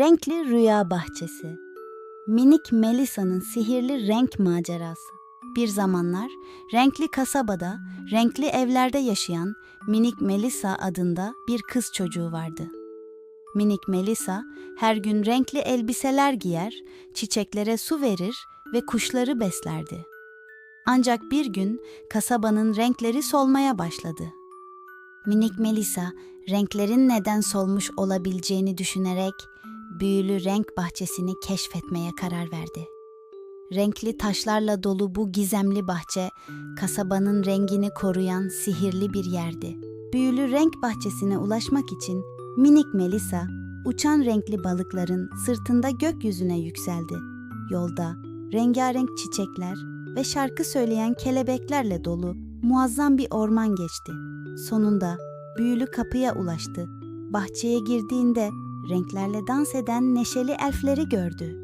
Renkli Rüya Bahçesi Minik Melisa'nın sihirli renk macerası. Bir zamanlar renkli kasabada, renkli evlerde yaşayan minik Melisa adında bir kız çocuğu vardı. Minik Melisa her gün renkli elbiseler giyer, çiçeklere su verir ve kuşları beslerdi. Ancak bir gün kasabanın renkleri solmaya başladı. Minik Melisa renklerin neden solmuş olabileceğini düşünerek büyülü renk bahçesini keşfetmeye karar verdi. Renkli taşlarla dolu bu gizemli bahçe kasabanın rengini koruyan sihirli bir yerdi. Büyülü renk bahçesine ulaşmak için minik Melisa uçan renkli balıkların sırtında gökyüzüne yükseldi. Yolda rengarenk çiçekler ve şarkı söyleyen kelebeklerle dolu muazzam bir orman geçti. Sonunda büyülü kapıya ulaştı. Bahçeye girdiğinde renklerle dans eden neşeli elfleri gördü.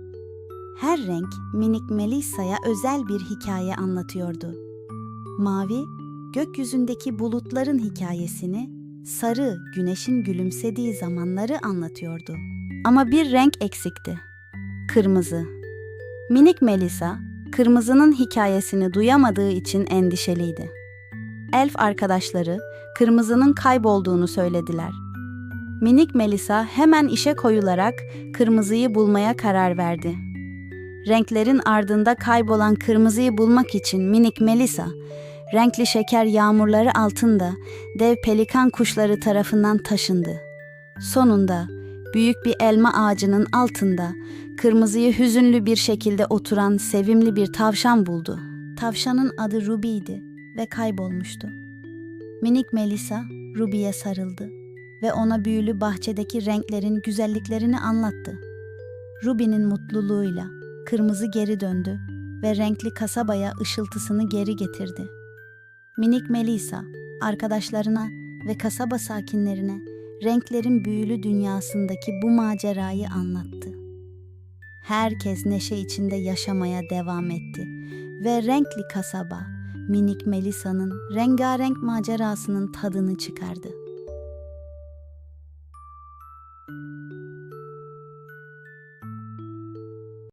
Her renk minik Melisa'ya özel bir hikaye anlatıyordu. Mavi, gökyüzündeki bulutların hikayesini, sarı, güneşin gülümsediği zamanları anlatıyordu. Ama bir renk eksikti. Kırmızı. Minik Melisa, kırmızının hikayesini duyamadığı için endişeliydi. Elf arkadaşları kırmızının kaybolduğunu söylediler. Minik Melisa hemen işe koyularak kırmızıyı bulmaya karar verdi. Renklerin ardında kaybolan kırmızıyı bulmak için minik Melisa, renkli şeker yağmurları altında dev pelikan kuşları tarafından taşındı. Sonunda büyük bir elma ağacının altında kırmızıyı hüzünlü bir şekilde oturan sevimli bir tavşan buldu. Tavşanın adı Ruby'ydi ve kaybolmuştu. Minik Melisa Ruby'ye sarıldı ve ona büyülü bahçedeki renklerin güzelliklerini anlattı. Ruby'nin mutluluğuyla kırmızı geri döndü ve renkli kasabaya ışıltısını geri getirdi. Minik Melisa arkadaşlarına ve kasaba sakinlerine renklerin büyülü dünyasındaki bu macerayı anlattı. Herkes neşe içinde yaşamaya devam etti ve renkli kasaba minik Melisa'nın rengarenk macerasının tadını çıkardı. Música